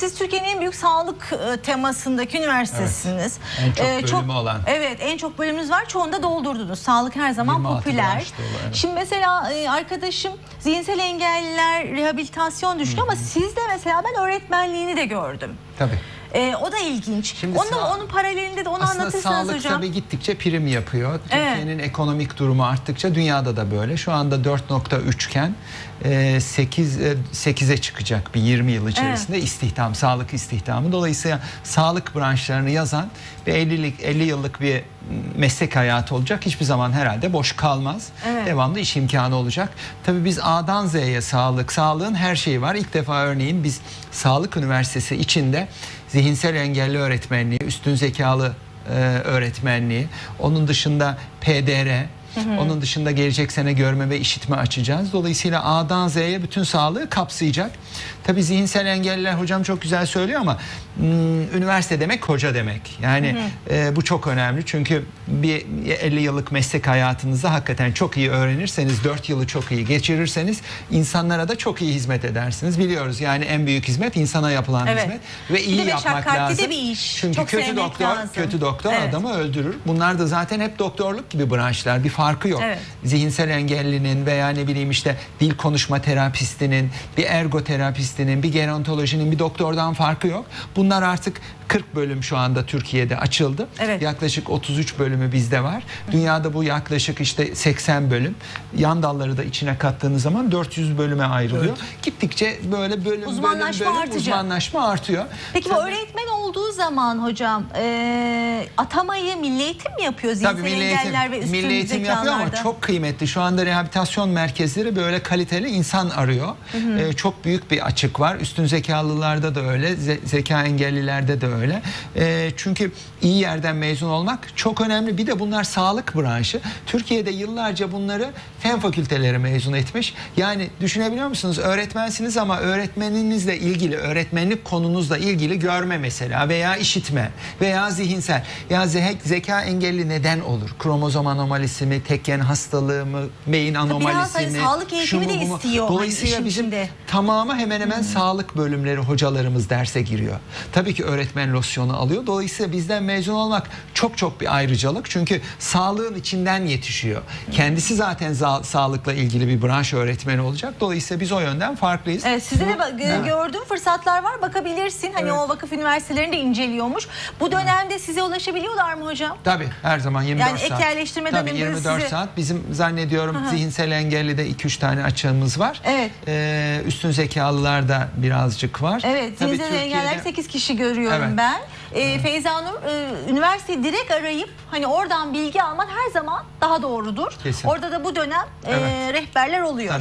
siz Türkiye'nin en büyük sağlık e, temasındaki üniversitesiniz. En çok E, bölümü olan. Evet en çok bölümünüz var. Çoğunu da doldurdunuz. Sağlık her zaman 26 popüler. evet. Şimdi mesela e, arkadaşım zihinsel engelliler rehabilitasyon düşünüyor ama sizde mesela ben öğretmenliğini de gördüm. Tabii. E, o da ilginç. Şimdi Onu sağ- onun paralelinde de onu Aslında anlatırsanız sağlık hocam. tabii gittikçe prim yapıyor. Evet. Türkiye'nin ekonomik durumu arttıkça dünyada da böyle. Şu anda 4.3 iken e, 8 e, 8'e çıkacak bir 20 yıl içerisinde istihdam, sağlık istihdamı. Dolayısıyla sağlık branşlarını yazan ve 50'lik 50 yıllık bir meslek hayatı olacak. Hiçbir zaman herhalde boş kalmaz. Evet. Devamlı iş imkanı olacak. Tabii biz A'dan Z'ye sağlık, sağlığın her şeyi var. İlk defa örneğin biz Sağlık Üniversitesi içinde zihinsel engelli öğretmenliği, üstün zekalı e, öğretmenliği, onun dışında PDR, onun dışında gelecek sene görme ve işitme açacağız. Dolayısıyla A'dan Z'ye bütün sağlığı kapsayacak. Tabii zihinsel engelliler hocam çok güzel söylüyor ama hmm, üniversite demek hoca demek. Yani e, bu çok önemli çünkü bir 50 yıllık meslek hayatınızda hakikaten çok iyi öğrenirseniz, 4 yılı çok iyi geçirirseniz insanlara da çok iyi hizmet edersiniz. Biliyoruz yani en büyük hizmet insana yapılan Evet. hizmet ve iyi de yapmak meşakkatli de lazım. bir iş. Çünkü Çok kötü doktor, lazım. kötü doktor Evet. adamı öldürür. Bunlar da zaten hep doktorluk gibi branşlar. Bir farkı yok. Evet. Zihinsel engellinin veya ne bileyim işte dil konuşma terapistinin, bir ergoterapistinin, bir gerontolojinin bir doktordan farkı yok. Bunlar artık 40 bölüm şu anda Türkiye'de açıldı. Evet. Yaklaşık 33 bölümü bizde var. Dünyada bu yaklaşık işte 80 bölüm. Yan dalları da içine kattığınız zaman 400 bölüme ayrılıyor. Gittikçe böyle bölüm Uzmanlaşma bölüm, bölüm artacak. uzmanlaşma artıyor. Peki bu öğretmen olduğu zaman hocam e, atamayı milli eğitim mi yapıyor zihinsel Tabii milli eğitim, engeller ve üstün milli eğitim yapıyor ama çok kıymetli. Şu anda rehabilitasyon merkezleri böyle kaliteli insan arıyor. Ee, çok büyük bir açık var. Üstün zekalılarda da öyle, ze- zeka engellilerde de öyle. Ee, çünkü iyi yerden mezun olmak çok önemli. Bir de bunlar sağlık branşı. Türkiye'de yıllarca bunları fen fakülteleri mezun etmiş. Yani düşünebiliyor musunuz? Öğretmensiniz ama öğretmeninizle ilgili, öğretmenlik konunuzla ilgili görme mesela veya işitme veya zihinsel. Ya ze- zeka engelli neden olur? Kromozom anomalisi mi, tekken hastalığı mı, beyin anomalisi hani mi? sağlık eğitimi de istiyor hani Dolayısıyla işin bizim içinde. tamamı hemen hemen sağlık bölümleri hocalarımız derse giriyor. Tabii ki öğretmen losyonu alıyor. Dolayısıyla bizden mezun olmak çok çok bir ayrıcalık. Çünkü sağlığın içinden yetişiyor. Kendisi zaten za- sağlıkla ilgili bir branş öğretmeni olacak. Dolayısıyla biz o yönden farklıyız. Evet, sizde de Evet. gördüğüm fırsatlar var. Bakabilirsin. Hani Evet. o vakıf üniversitelerinde inceliyormuş. Bu dönemde size ulaşabiliyorlar mı hocam? Tabii her zaman 24 Yani ek saat. yerleştirme Tabii döneminde 24 size- saat. Bizim zannediyorum zihinsel engelli de 2-3 tane açığımız var. Evet. Ee, üstün zekalılar da birazcık var. Evet, Tabii zihinsel engeller Türkiye'de- 8 kişi görüyorum Evet. ben. Ee, Feyza Nur, e, üniversiteyi direkt arayıp hani oradan bilgi almak her zaman daha doğrudur. Kesin. Orada da bu dönem e, Evet. rehberler oluyor. Tabii.